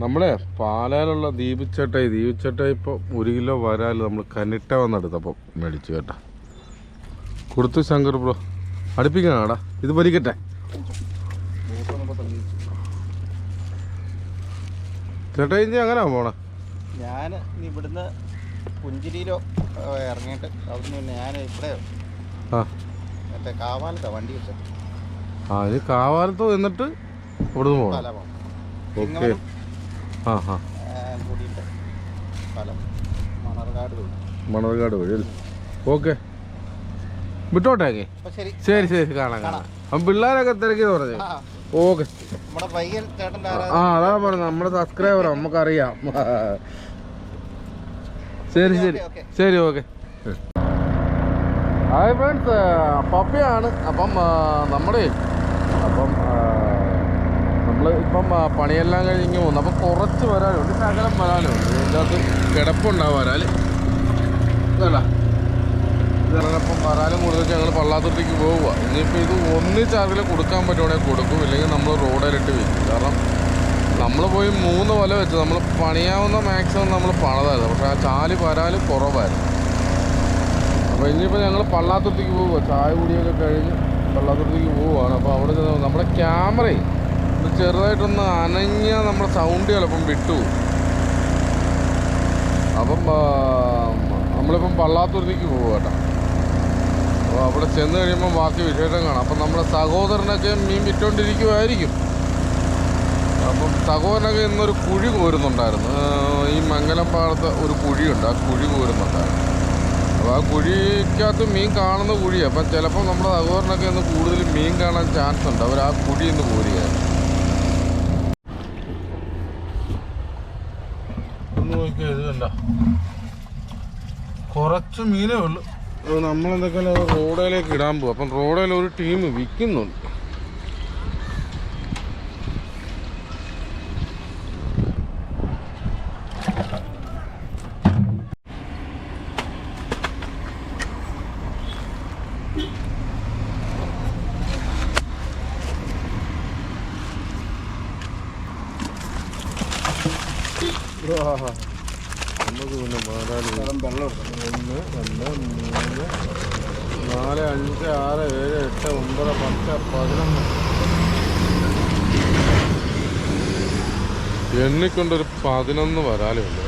നമ്മളെ പാലായിലുള്ള ദീപിച്ചട്ടായി ദീപിച്ചട്ടായി ഇപ്പോൾ ഒരു കിലോ വരാൽ നമ്മൾ കനിട്ട വന്നെടുത്തപ്പം മേടിച്ചു കേട്ടാ. കൊടുത്തു ശങ്കർ ബ്രോ. അടുപ്പിക്കണാടാ. ഇത് പൊരിക്കട്ടെ. ചേട്ടാ ഇനി അങ്ങനെ പോണേ. ഞാൻ ഇവിടുന്ന് പുഞ്ചിരിയിലോ ഇറങ്ങിയിട്ട് അവിടുന്ന് ഞാൻ ഇവിടെ മറ്റേ കാവാലത്താ വണ്ടി വെച്ചത് ആ ഇത് കാവാലത്ത് എന്നിട്ട് ഇവിടുന്ന് പോകണം ഓക്കെ. കൂടിയിട്ട് സ്ഥലം. മണർകാട് വഴി ഓക്കെ. വിട്ടോട്ടെ ശരി. ശരി ശരി കാണാം കാണാം. അപ്പം പിള്ളേരൊക്കെ തിരക്കിയത് പറഞ്ഞു ഓക്കെ. ആ അതാ പറഞ്ഞത്. നമ്മുടെ സബ്സ്ക്രൈബർ നമുക്കറിയാം. ശരി ശരി. ശരി ഓക്കെ. Hi friends. പപ്പിയാണ്. അപ്പം നമ്മുടെ അപ്പം നമ്മൾ ഇപ്പം പണിയെല്ലാം കഴിഞ്ഞ് പോകുന്നു. അപ്പം കുറച്ച് വരാനുണ്ട്. ശകലം വരാനുണ്ട്. ഇതിന്റെ അകത്ത് കിടപ്പുണ്ടാവും വരാൽ വരാനും ഇതപ്പം വരാലും കൊടുത്തിട്ട് ഞങ്ങൾ പള്ളാത്തുട്ടിക്ക് പോവുക ഇനിയിപ്പോൾ ഇത് ഒന്നിച്ചാർക്കിൽ കൊടുക്കാൻ പറ്റുവാണെങ്കിൽ കൊടുക്കും. ഇല്ലെങ്കിൽ നമ്മൾ റോഡിലിട്ട് വെക്കും. കാരണം നമ്മൾ പോയി മൂന്ന് വല വെച്ച് നമ്മൾ പണിയാവുന്ന മാക്സിമം നമ്മൾ പണതായിരുന്നു. പക്ഷെ ആ ചാൽ വരാൽ കുറവായിരുന്നു. അപ്പോൾ ഇനിയിപ്പോൾ ഞങ്ങൾ പള്ളാത്തുട്ടിക്ക് പോവുക ചായ കുടിയൊക്കെ കഴിഞ്ഞ് പള്ളാത്തുരുത്തിക്ക് പോവുകയാണ് അപ്പോൾ അവിടെ നമ്മുടെ ക്യാമറയും ചെറുതായിട്ടൊന്ന് അനങ്ങിയ നമ്മുടെ സൗണ്ട് ചിലപ്പം വിട്ടു. അപ്പം നമ്മളിപ്പം പള്ളാത്തുരുത്തിക്ക് പോകുക കേട്ടോ. അപ്പോൾ അവിടെ ചെന്ന് കഴിയുമ്പോൾ ബാക്കി വിശേഷം കാണാം. അപ്പം നമ്മുടെ സഹോദരനൊക്കെ മീൻ വിറ്റുകൊണ്ടിരിക്കുമായിരിക്കും അപ്പം സഹോദരനൊക്കെ ഇന്നൊരു കുഴി കോരുന്നുണ്ടായിരുന്നു. ഈ മംഗലം ഒരു കുഴിയുണ്ട്. ആ കുഴി കോരുന്നുണ്ടായിരുന്നു. അപ്പോൾ ആ കുഴിക്കകത്ത് മീൻ കാണുന്ന കുഴിയാണ് അപ്പം ചിലപ്പോൾ നമ്മുടെ സഹോദരനൊക്കെ ഇന്ന് കൂടുതൽ മീൻ കാണാൻ ചാൻസ് ഉണ്ട്. അവർ ആ കുഴി ഇന്ന് കോരുകയാണ് ഒന്ന് നോക്കിയാൽ ഇത് കണ്ട കുറച്ച് മീനേ ഉള്ളൂ. നമ്മളെന്തൊക്കെയാണ് റോഡിലേക്ക് ഇടാൻ പോകും അപ്പം റോഡിൽ ഒരു ടീം വിൽക്കുന്നുണ്ട് നമുക്ക് പിന്നെ പാടാൻ വെള്ളം ഒന്ന് രണ്ട് മൂന്ന് നാല് അഞ്ച് ആറ് ഏഴ് എട്ട് ഒമ്പത് പത്ത് പതിനൊന്ന് എണ്ണിക്കൊണ്ടൊരു പതിനൊന്ന് വരാലേ ഉണ്ട്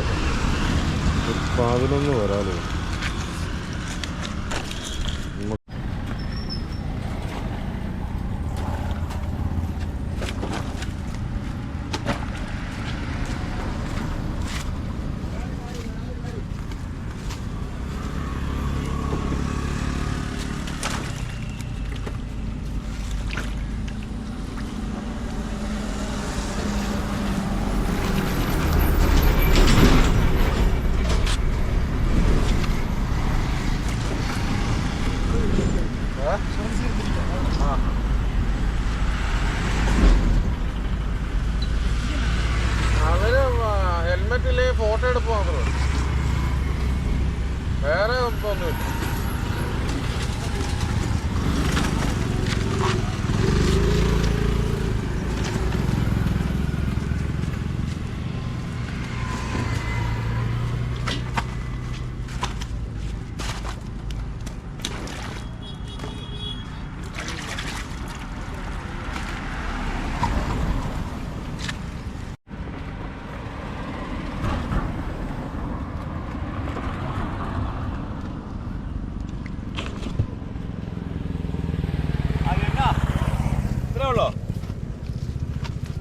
പതിനൊന്ന് വരാലുണ്ട് അവർ ഹെൽമെറ്റിൽ ഫോട്ടോ എടുപ്പ് മാത്രമേ ഉള്ളൂ. വേറെ ഒന്നുമില്ല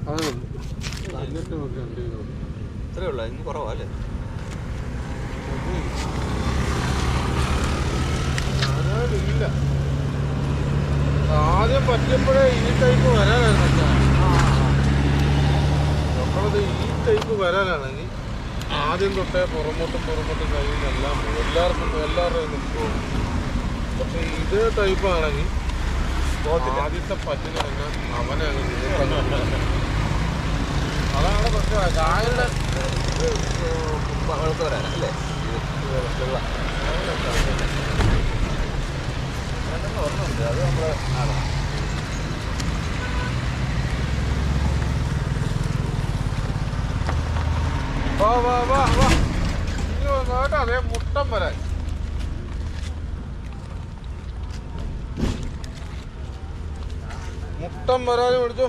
എന്നിട്ട് നോക്കി രണ്ട് കിലോ ഇത്രയേ ഉള്ളൂ ഇന്ന് കുറവാ അല്ലേ ഇല്ല ആദ്യം പറ്റിയപ്പോഴേ ഈ ടൈപ്പ് വരാനായിരുന്നു. നമ്മളത് ഈ ടൈപ്പ് വരാനാണെങ്കിൽ ആദ്യം തൊട്ടേ പുറമോട്ടും പുറമോട്ടും കഴിയുന്ന എല്ലാം. എല്ലാവർക്കും എല്ലാവരുടെയും നിൽക്കും പക്ഷെ ഇതേ ടൈപ്പ് ആണെങ്കിൽ ആദ്യത്തെ പറ്റിന് തന്നെ അവനെ അങ്ങ് നീക്കാൻ അതാണ് പക്ഷേ കായലിന്റെ വഴുക്ക് വരാനാ അല്ലേ രണ്ടെണ്ണം അത് നമ്മൾ വാ വാ വാ വാ. ഇനി വന്നു കേട്ടോ അതേ മുട്ടം വരാൻ മുട്ടം വരാനും വിളിച്ചു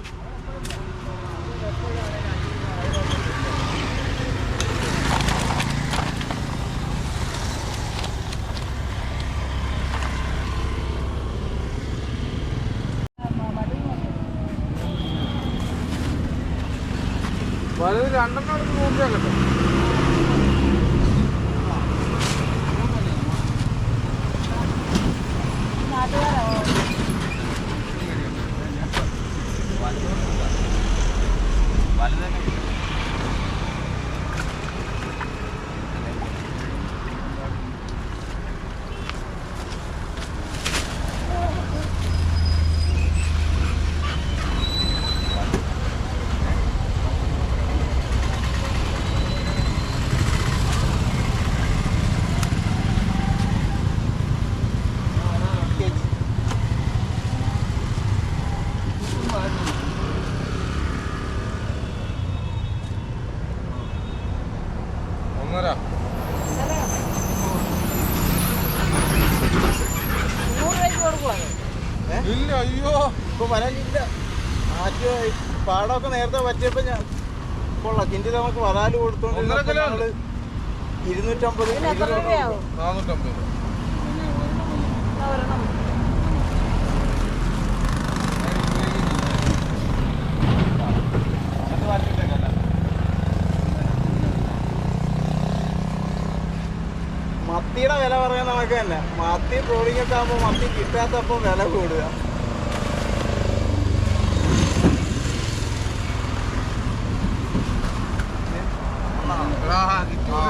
രണ്ടെണ്ണം എടുത്ത് നോക്കിയാൽ കേട്ടോ ഒന്നര ഇല്ല അയ്യോ ഇപ്പൊ വരാനില്ല ആദ്യം പാടമൊക്കെ നേരത്തെ പറ്റിയപ്പോ ഞാൻ കൊള്ളാം. കിണ്ടി നമുക്ക് വരാൽ. കൊടുത്തോണ്ട് ഇരുന്നൂറ്റമ്പത് നാനൂറ്റമ്പത് മത്തിയുടെ വില പറയാൻ നമുക്ക് തന്നെ. മത്തി ട്രോളിംഗ് ഒക്കെ ആകുമ്പോൾ മത്തി കിട്ടാത്തപ്പോൾ വില കൂടുക ആ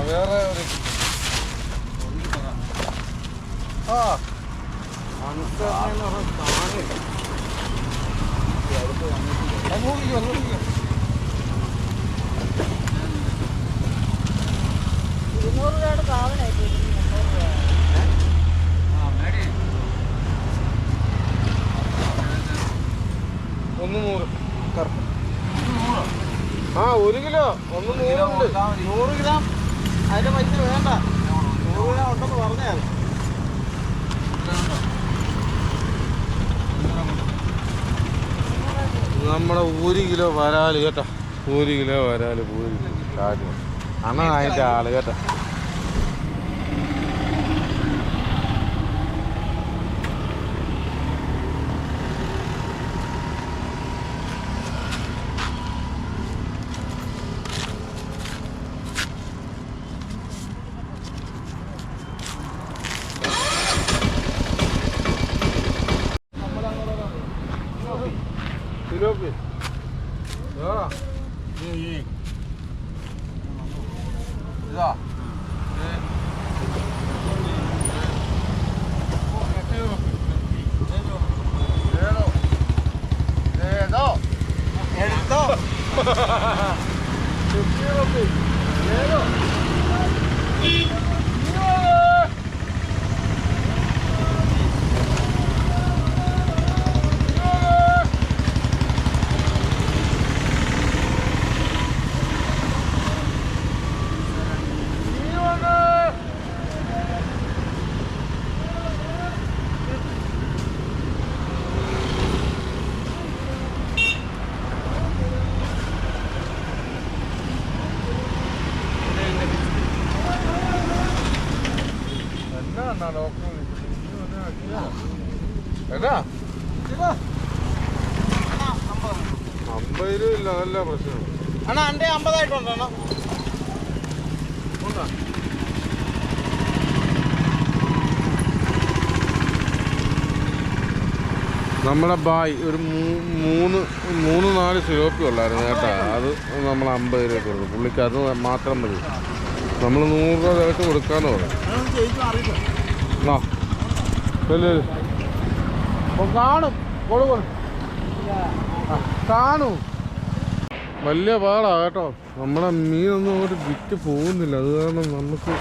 വേറെ ഒരു ആ. ഇരുന്നൂറ് രൂപയുടെ ഒന്ന് നൂറ്. ആ ഒരു കിലോ. ഒന്ന് നൂറ് നൂറ് ഗ്രാം. അതിന്റെ പൈസ വേണ്ട. നൂറ് ഉണ്ടെന്ന് പറഞ്ഞാൽ നമ്മുടെ ഒരു കിലോ വരാൽ കേട്ടോ. ഒരു കിലോ വരാൽ ഒരു കിലോ. കാര്യം ആയിട്ട് ആൾ കേട്ടോ തിലോപ്പി വേറാ ഇതാ ഏതോ എടുത്തോ ഏതോ എന്നാ ഡോക്ടർ എന്നാ അമ്പത് രൂപ ഇല്ല നല്ല പ്രശ്നമാണ് അണ്ണാ അന്റെ അമ്പതായിട്ടുണ്ടോ അണ്ണാ ഉണ്ടോ? നമ്മുടെ ബായ് ഒരു മൂന്ന് മൂന്ന് നാല് സിലോപ്പി ഉള്ളായിരുന്നു കേട്ടോ. അത് നമ്മൾ അമ്പത് രൂപ കൊടുക്കും പുള്ളിക്ക് അത് മാത്രം മതി. നമ്മൾ നൂറ് രൂപ തിരക്ക് കൊടുക്കാന്ന് പറഞ്ഞു. കാണും. കാണും. വലിയ പാടാ കേട്ടോ. നമ്മുടെ മീനൊന്നും അങ്ങോട്ട് വിറ്റ് പോകുന്നില്ല. അത് കാരണം നമുക്ക്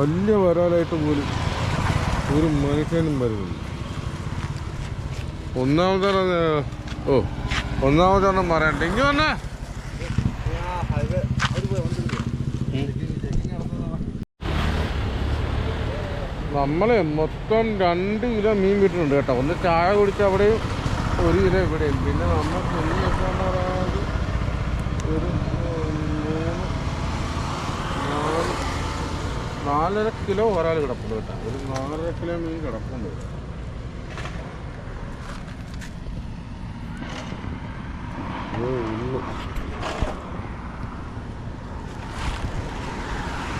വലിയ വരാലായിട്ട് പോലും ഒരു മനുഷ്യനും വരുന്നില്ല. ഒന്നാമതെണ്ണം ഞാൻ- ഓ ഒന്നാമതെണ്ണം പറയണ്ട ഇനി വന്നേ. നമ്മളെ മൊത്തം രണ്ട് കിലോ മീൻ വിട്ടിട്ടുണ്ട് കേട്ടോ. ഒന്ന് ചായ കുടിച്ച് അവിടെയും ഒരു കിലോ ഇവിടെയും. പിന്നെ നമ്മൾ നാലര കിലോ ഒരാൾ കിടപ്പുണ്ട് കേട്ടോ. ഒരു നാലര കിലോ മീൻ കിടപ്പുണ്ട്. ഇവിടെ.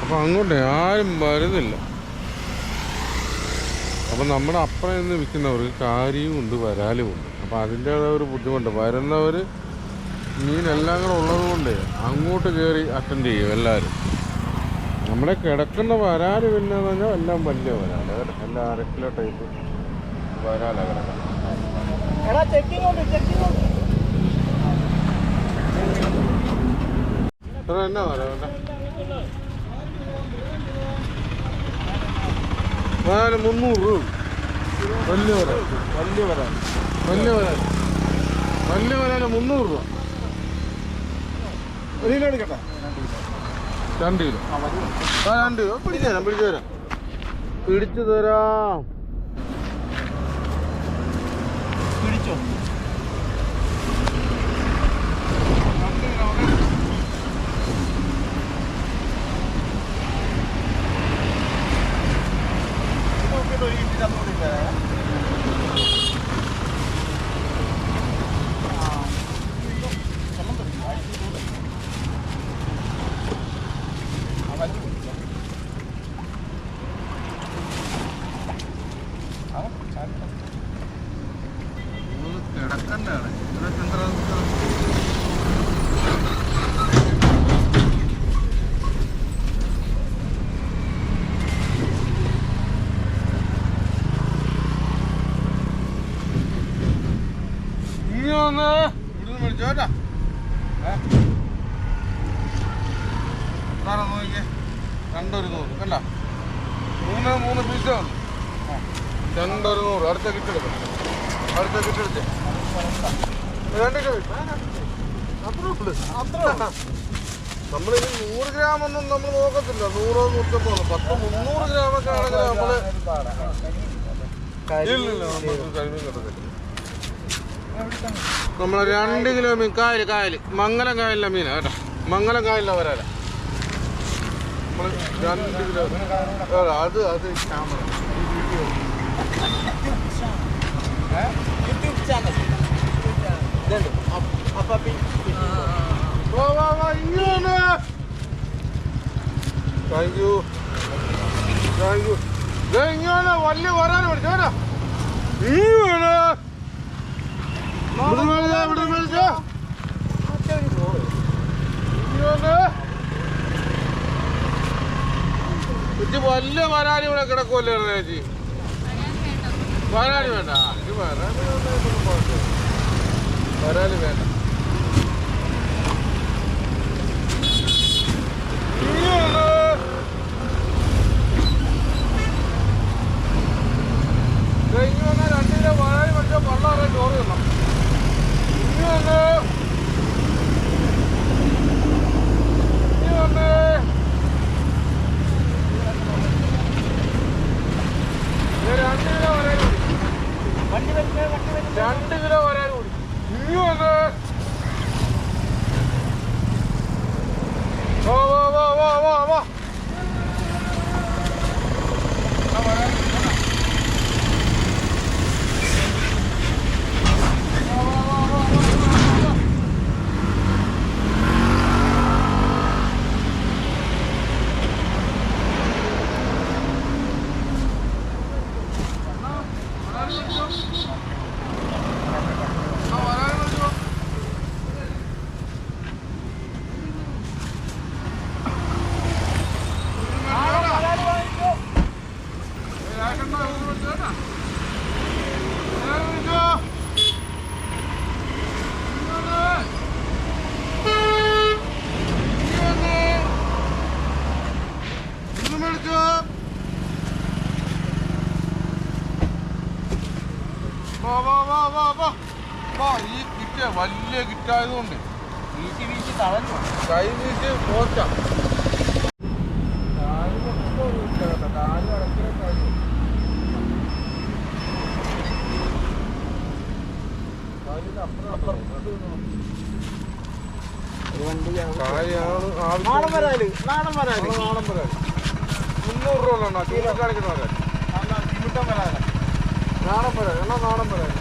അപ്പൊ അങ്ങോട്ട് ആരും വരുന്നില്ല. അപ്പം നമ്മുടെ അപ്പുറം നിന്ന് വിൽക്കുന്നവർക്ക് കാരിയും ഉണ്ട് വരാലും ഉണ്ട്. അപ്പം അതിന്റേതായ ഒരു ബുദ്ധിമുട്ട്. വരുന്നവർ മീനെല്ലാം കൂടെ ഉള്ളത് കൊണ്ട് അങ്ങോട്ട് കയറി അറ്റൻഡ് ചെയ്യും എല്ലാവരും. നമ്മുടെ കിടക്കുന്ന വരാൽ പിന്നെ എന്ന് പറഞ്ഞാൽ എല്ലാം വലിയ വരാൽ. എല്ലാം അര കിലോ ടൈപ്പ് വരാലാണ് കിടക്കാം എടാ തന്നെ വരാൽ മുന്നൂറ് രൂപ വലിയ വരാൻ വലിയ വരാൻ വലിയ വരാൻ വലിയ വരാൽ മുന്നൂറ് രൂപ ഒരു കിലോ എടുക്കട്ടെ രണ്ട് കിലോ ആ രണ്ട് കിലോ പിടിച്ചു തരാം പിടിച്ചു തരാം പിടിച്ചു തരാം പിടിച്ചോ നോക്കിയിട്ട് ഒരു കിട്ടി തന്നോട്ടില്ല കിടക്കണ്ടാണ് ഇനി വന്ന് ഇവിടുന്ന് വിളിച്ചോ കേട്ടാ സാറേ നോക്കിയേ രണ്ടൊരു നൂറ് കണ്ട മൂന്ന് മൂന്ന് പീസ് രണ്ടൊരു നൂറ് അടുത്ത കിട്ടെടുക്കാം അടുത്ത കിട്ടെടുത്ത് രണ്ട് നമ്മളിനി നൂറ് ഗ്രാം ഒന്നും നമ്മൾ നോക്കത്തില്ല നൂറോ നൂറ്റമ്പതോ പത്ത് മുന്നൂറ് ഗ്രാമൊക്കെ ആണെങ്കിൽ നമ്മൾ ഇല്ല ഇല്ല നമുക്ക് കരിമീൻ കിട്ടത്തില്ല നമ്മളെ രണ്ട് കിലോ മീൻ കായൽ കായൽ മംഗലം കായലിലെ മീനാ കേട്ടോ മംഗലം കായലിലെ വരാല രണ്ട് കിലോ ഈ അത് അത് ചാനൽ വലിയ വരാൻ പഠിച്ചു കേട്ടോ? ഇങ്ങനെ ഇവിടെ മേടിച്ചോ ഇവിടെ മേടിച്ചോ ഇങ്ങനെ ഇത് വലിയ വരാൻ ഇവിടെ കിടക്കുമല്ലേ ചേച്ചി? വരാൻ വേണ്ട. വരാൻ വേണ്ട ഇനി രണ്ട് കിലോ വരാൻ കൂടി. ഇനി വന്ന് വാ വാ വാ വാ വാ വാ വാ വാ ഈ കിറ്റ് കിറ്റായതുകൊണ്ട് വീശി വീശി തളഞ്ഞു. കൈ വീശി കാര്യാണ് നാടൻ വരാൽ നാടൻ വരാൽ. നാടൻ വരാൽ. മുന്നൂറ് രൂപ കാണിക്കുന്ന വരാൽ. നാടൻ വരാൽ. എന്നാ നാടൻ വരാൽ വലിയ വരാൽ ആ വലിയ വരാൽ നാടൻ വരാൽ വലുത് വലുത്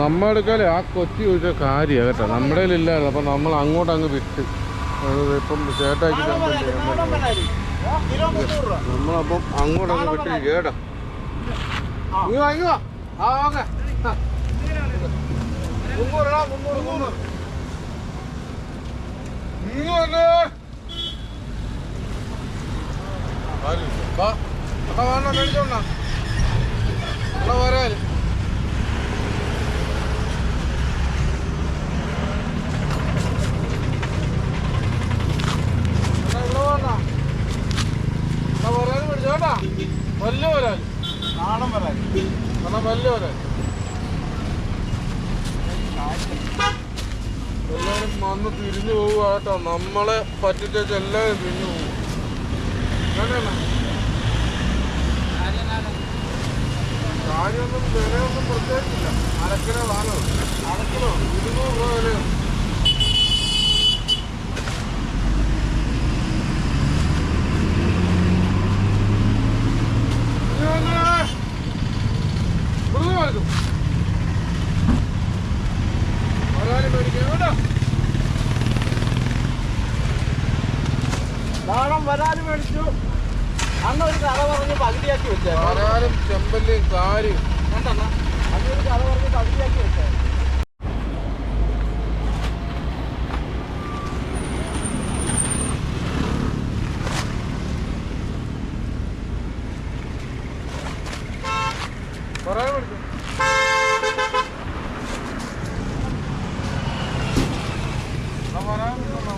നമ്മളെടുക്കാലേ ആ കൊച്ചി ചോദിച്ച കാര്യമാണ് കേട്ടോ. നമ്മുടെ ഇല്ലായിരുന്നു അപ്പം നമ്മൾ അങ്ങോട്ട് അങ്ങ് വിട്ട്. ഇപ്പം ചേട്ടാക്കി നമ്മളപ്പം അങ്ങോട്ട് അങ്ങ് വിട്ട് കേട്ടോ. ആ. ഓക്കെ മുന്നൂറാ മുന്നൂറ് മുന്നൂറ്. വാ വേണ്ട മേടിച്ചോണ്ടാ വരാൻ എന്നാ ഇവിടെ വേണ്ട എന്നാ വരാൻ മേടിച്ചോ കേട്ടാ? വലിയ വരാൻ. നാടൻ വരാൽ കാരണം വലിയ വരാൻ. എല്ലാവരും വന്ന് തിരിഞ്ഞു പോവുക കേട്ടോ. നമ്മളെ പറ്റിച്ച എല്ലാവരും തിരിഞ്ഞു വേണ്ടേണ്ണ? കാര്യമൊന്നും വിലയൊന്നും പ്രത്യേകിച്ചില്ല. അരക്കിലോ നാലോ. അരക്കിലോ ഇരുന്നൂറ് രൂപ വിലയോ മേടിക്കാം നാടൻ വരാൽ മേടിച്ചു അന്ന് ഒരു കഥ പറഞ്ഞ് പകുതിയാക്കി വെച്ചേ ആരാലും ചെമ്പല്ലിയും കാര്യം കണ്ടെന്നാ അന്ന് ഒരു കഥ പറഞ്ഞ് പകുതിയാക്കി വെച്ചേ പറയാൻ മേടിച്ചു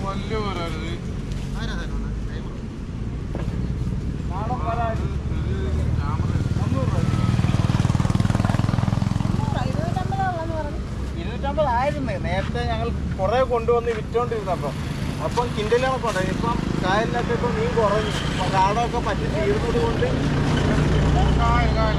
വലിയ വരാത് നാടൻ വരാൽ മുന്നൂറ് രൂപ മുന്നൂറാ? ഇരുന്നൂറ്റമ്പതാണെന്ന് പറഞ്ഞു. നേരത്തെ ഞങ്ങൾ കുറെ കൊണ്ടുവന്ന് വിറ്റോണ്ടിരുന്നപ്പം അപ്പം. കിൻഡൽ കൊണ്ടത് ഇപ്പം കായലിനൊക്കെ ഇപ്പം മീൻ കുറഞ്ഞു. കാടൊക്കെ പറ്റി തീർന്നത് കൊണ്ട് കായൽ കായൽ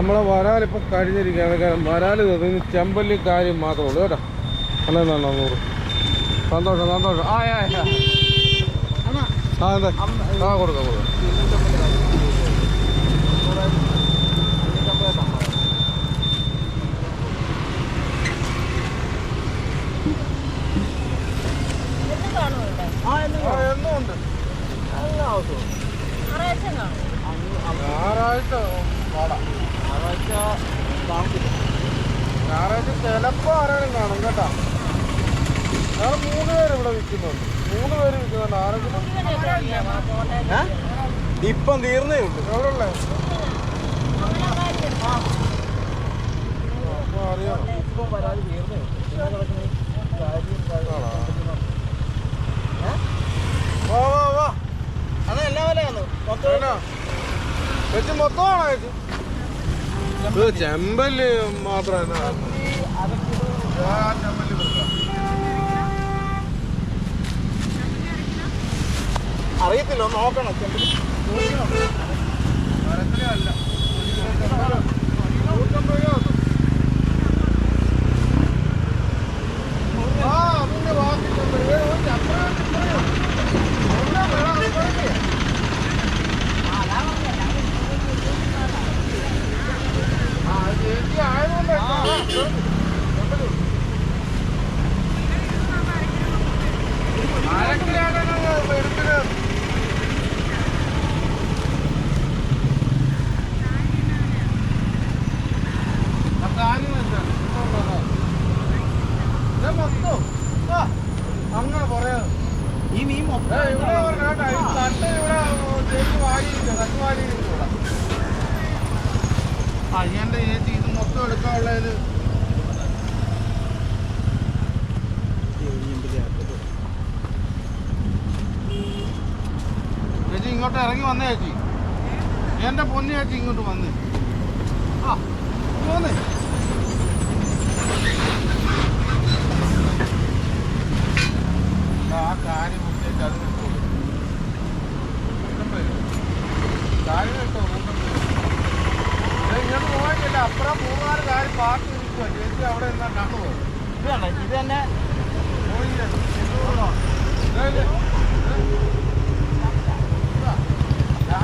നമ്മളെ വരാലിപ്പോൾ കഴിഞ്ഞിരിക്കുകയാണ്. കാരണം വരാൽ തീർന്ന് ചെമ്പല്ലി കാര്യം മാത്രമേ ഉള്ളൂ കേട്ടോ. അല്ലേ നൂറ്? സന്തോഷം സന്തോഷം. ആ ആ എന്താ? ആ കൊടുക്കാം കൊടുക്കാം. ഞായറാഴ്ച കാണും. ഞായറാഴ്ച ഞായറാഴ്ച ചിലപ്പോൾ ആരെങ്കിലും കാണും കേട്ടോ. ഞങ്ങൾ മൂന്ന് പേര് ഇവിടെ വിൽക്കുന്നുണ്ട് മൂന്ന് പേര് വിൽക്കുന്നുണ്ട് ആരെങ്കിലും? ഇപ്പം തീർന്നേ ഉള്ളൂ. എവിടെ ഉള്ളേ അറിയാം. ഇപ്പം വരാതെ തീർന്നേ ഉള്ളൂ. പിന്നെ കിടക്കുന്ന കാര്യം ആണോ? ഏ? വാ വാ വാ. അത് എല്ലാ വിലയാണ് മൊത്തം എന്നാ? മൊത്തമാണോ ചേച്ചി? ചെമ്പൽ മാത്രം അറിയത്തില്ല നോക്കണം. ചെമ്പൽ. അല്ല നൂറ്റമ്പത് രൂപ കിട്ടും. ആ അതിന്റെ ബാക്കി ചെമ്പല്ലി. ഏ, ഒരു ചക്രം ഇത്രയോ? ഒന്നാം വില അത്രയ്ക്ക്. ആ, അത് ചേച്ചി ആയതുകൊണ്ട് ആ, ചെമ്പല്ലി. അരക്കിലാണ് എടുക്കുന്നത് ആ കാര്യം വെച്ചാണ്. ഇത് മൊത്തം. ആ, അങ്ങനെ പറയാം ഈ മീൻ മൊത്തം ഇവിടെ പറഞ്ഞാ ഈ തട്ട് ഇവിടെ ചെരുപ്പ് വാരിയിരിക്കുക തട്ട് വാരിയിരിക്കുക ഇവിടെ ആ എന്റെ ചേച്ചി ഇത് മൊത്തം എടുക്കാനുള്ളത് ചേച്ചി ഇങ്ങോട്ട് ഇറങ്ങി വന്നേ ചേച്ചി. എന്റെ പൊന്നു ചേച്ചി ഇങ്ങോട്ട് വന്ന്. ആ ആ കാര്യം കാര്യം കേട്ടോ ഇങ്ങോട്ട് പോകാനില്ല. അപ്പുറം മൂന്നാൽ കാര്യം പാർട്ടി നിൽക്കുക ചേച്ചി അവിടെ നിന്നാ ഇത് തന്നെ. ഇതാ ഇത്.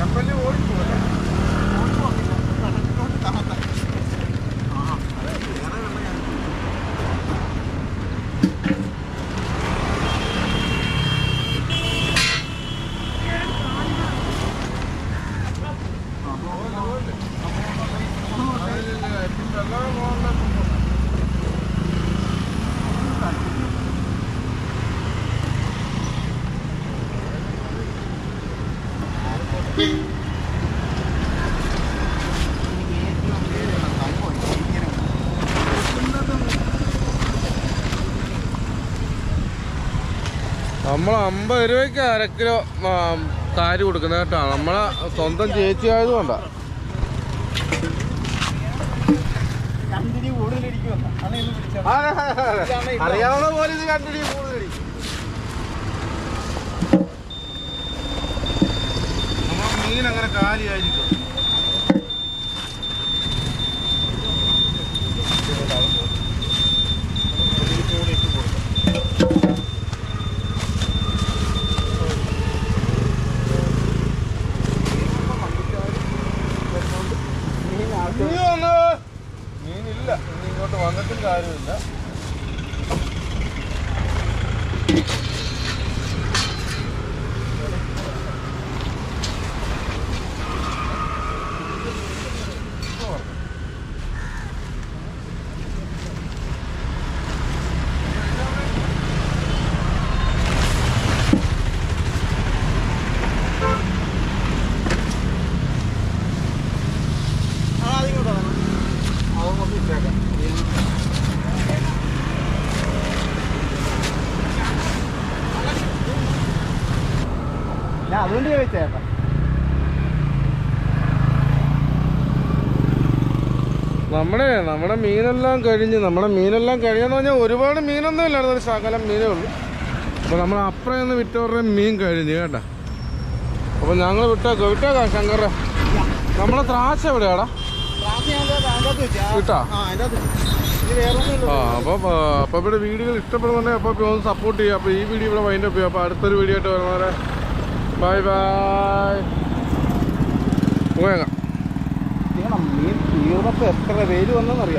കുടിക്കാൻ പോകാമല്ലോ വേണ്ട, വേണ്ട. അത് വേണ്ട കാര്യം കളിച്ചില്ല കാര്യം കളിച്ചില്ല. കാര്യം കൂടെ നോക്കിയിട്ട് കലത്തിലേക്ക് അമർത്തി മൊത്തം ചെപ്പല്ലി ഓടിപ്പോല നമ്മൾ അമ്പത് രൂപയ്ക്ക് അര കിലോ കാരി കൊടുക്കുന്നത് കേട്ടോ. നമ്മളെ സ്വന്തം ചേച്ചി ആയതുകൊണ്ടാ രണ്ടിനി കൂടുതലിരിക്കുമെന്ന് അന്ന് ഇന്ന് അറിയാവുന്ന പോലെ ഇത് കണ്ടിടി കൂടുതലിരിക്കും നമ്മളെ മീൻ അങ്ങനെ കാലിയായിരിക്കും ഇനി വന്ന് മീനില്ല ഇനി ഇങ്ങോട്ട് വന്നിട്ടും കാര്യമില്ല ആ അതിങ്ങോട്ടാ അവൻ കൊണ്ട് ഇട്ടേക്കാം ഞാൻ അതുകൊണ്ട് ചോദിച്ചേട്ടാ നമ്മുടെ നമ്മുടെ മീനെല്ലാം കഴിഞ്ഞ് നമ്മുടെ മീനെല്ലാം കഴിയാന്ന് പറഞ്ഞാൽ ഒരുപാട് മീനൊന്നും ഇല്ലായിരുന്നു ഒരു ശകലം മീനേ ഉള്ളൂ. അപ്പോൾ നമ്മൾ അപ്പുറം നിന്ന് വിറ്റവരുടെ മീൻ കഴിഞ്ഞ് കേട്ടാ? അപ്പോൾ ഞങ്ങൾ വിട്ടേക്കോ വിട്ടേക്കാ ശങ്കറ? നമ്മളെ ത്രാശ എവിടെയാടാ? കിട്ടാ? ആ അപ്പോൾ അപ്പോൾ ഇവിടെ വീഡിയോകൾ ഇഷ്ടപ്പെടുന്നുണ്ടെങ്കിൽ അപ്പോൾ ഒന്ന് സപ്പോർട്ട് ചെയ്യുക. അപ്പോൾ ഈ വീഡിയോ ഇവിടെ വൈൻഡപ്പ് ചെയ്യാം. അപ്പോൾ അടുത്തൊരു വീഡിയോ ആയിട്ട് വരുന്നവരെ ബൈ ബൈ പോയേക്കാം. തീർന്നപ്പോൾ എത്ര വെയിൽ വന്നെന്നറിയാം